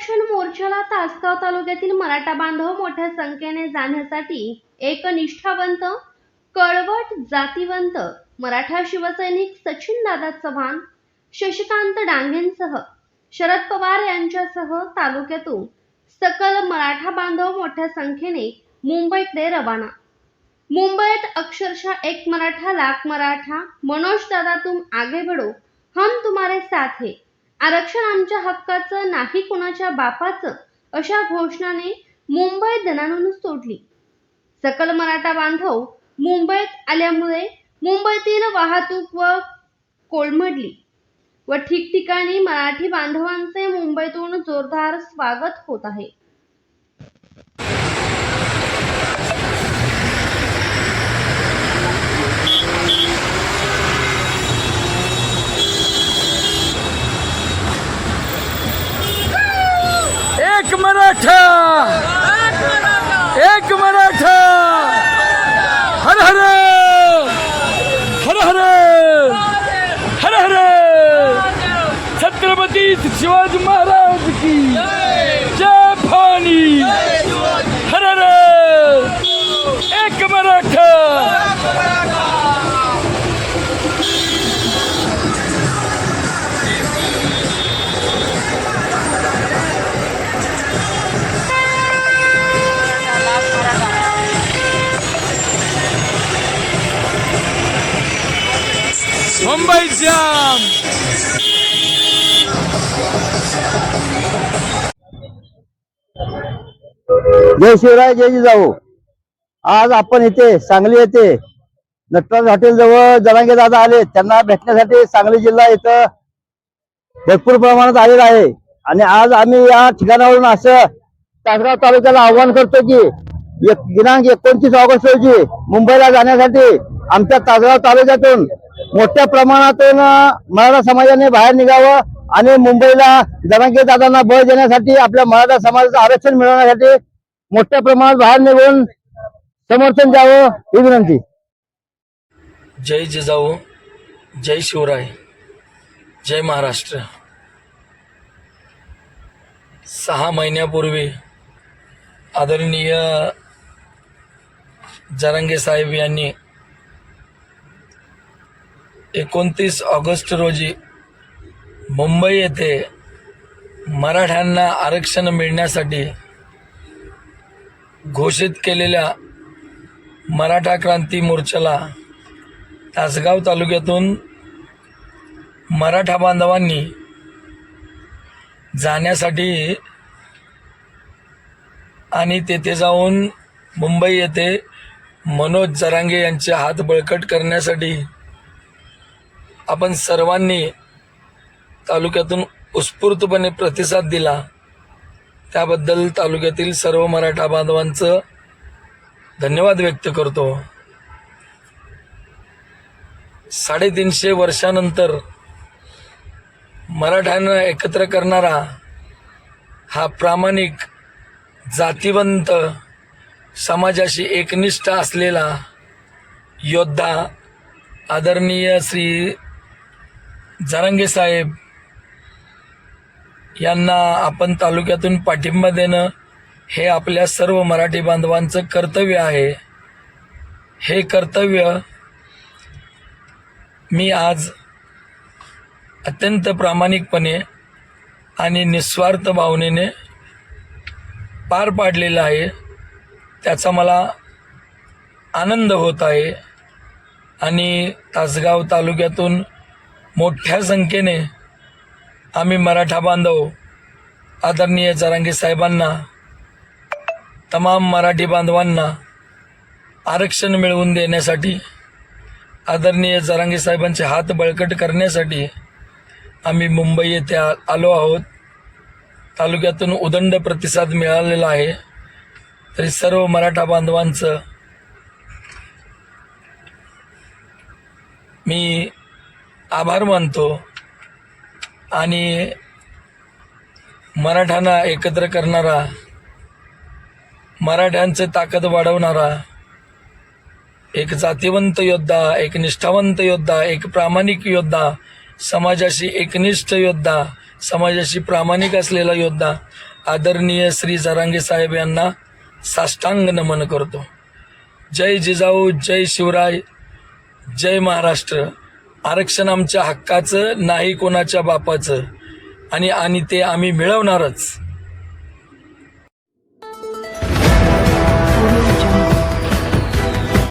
तासगाव तालुक्यातील मराठा बांधव मोठ्या संख्येने जाण्यासाठी एक निष्ठावंत कळवट जातीवंत मराठा शिवसैनिक सचिन दादा चव्हाण शशिकांत डांगेंसह शरद पवार यांच्यासह तालुक्यातून सकल मराठा बांधव मोठ्या संख्येने मुंबईकडे रवाना. मुंबईत अक्षरशः एक मराठा लाख मराठा मनोज दादा तुम आगे बढ़ो हम तुम्हारे साथ है. आरक्षण आमच्या हक्काचं नाही कुणाच्या बापाचं अशा घोषणाने मुंबई दणाणून सोडली. सकल मराठा बांधव मुंबईत आल्यामुळे मुंबईतील वाहतूक व कोलमडली व ठिकठिकाणी मराठी बांधवांचे मुंबईतून जोरदार स्वागत होत आहे. एक मराठा एक मराठा. हर हर हर हर हर हर. छत्रपती शिवाजी महाराज की जय फानी हर हर एक मराठा. मुंबई जाम. जय शिवराय जय जिजाऊ. आज आपण इथे सांगली येथे नटराज हॉटेल जवळ जरांगे दादा आले. त्यांना भेटण्यासाठी सांगली जिल्हा इथं भरपूर प्रमाणात आलेला आहे. आणि आज आम्ही या ठिकाणावरून असं तासगाव तालुक्याला आव्हान करतो की एक दिनांक एकोणतीस ऑगस्ट रोजी मुंबईला जाण्यासाठी आमच्या तासगाव तालुक्यातून मोठ्या प्रमाणातून मराठा समाजाने बाहेर निघावं आणि मुंबईला जरांगे दादांना बळ देण्यासाठी आपल्या मराठा समाजाचं आरक्षण मिळवण्यासाठी मोठ्या प्रमाणात बाहेर निघून समर्थन द्यावं ही विनंती. जय जिजाऊ जय शिवराय जय महाराष्ट्र. सहा महिन्यापूर्वी आदरणीय जरांगे साहेब यांनी एकोणतीस ऑगस्ट रोजी मुंबई येथे मराठ्यांना आरक्षण मिळण्यासाठी घोषित केलेल्या मराठा क्रांती मोर्चाला तासगाव तालुक्यातून मराठा बांधवांनी जाण्यासाठी आणि तेथे जाऊन मुंबई येथे मनोज जरांगे यांचे हात बळकट करण्यासाठी आपण सर्वांनी तालुक्यातून उत्स्फूर्तपणे प्रतिसाद दिला. त्याबद्दल तालुक्यातील सर्व मराठा बांधवांचं धन्यवाद व्यक्त करतो. साडेतीनशे वर्षानंतर मराठ्यांना एकत्र करणारा हा प्रामाणिक जातीवंत समाजाशी एकनिष्ठ असलेला योद्धा आदरणीय श्री जरांगे साहेब यांना आपण तालुक्यातून पाठिंबा देणं हे आपल्या सर्व मराठी बांधवांचं कर्तव्य आहे. हे कर्तव्य मी आज अत्यंत प्रामाणिकपणे आणि निस्वार्थ भावनेने पार पाडलेलं आहे. त्याचा मला आनंद होत आहे. आणि तासगाव तालुक्यातून मोठ्या संख्येने आम्ही मराठा बांधव आदरणीय जरांगे साहेबांना तमाम मराठी बांधवांना आरक्षण मिळवून देण्यासाठी आदरणीय जरांगे साहेबांचे हात बळकट करण्यासाठी आम्ही मुंबई येथे आ- आलो आहोत. तालुक्यातून उदंड प्रतिसाद मिळालेला आहे. तरी सर्व मराठा बांधवांचं मी आभार मानतो. आणि मराठ्यांना एकत्र करणारा मराठ्यांचे ताकद वाढवणारा एक जातीवंत योद्धा एक निष्ठावंत योद्धा एक प्रामाणिक योद्धा समाजाशी एकनिष्ठ योद्धा समाजाशी प्रामाणिक असलेला योद्धा आदरणीय श्री जरांगे साहेब यांना साष्टांग नमन करतो. जय जिजाऊ जय शिवराय जय महाराष्ट्र. आरक्षण आमच्या हक्काचं नाही कोणाच्या बापाचं. आणि आणि ते आम्ही मिळवणारच.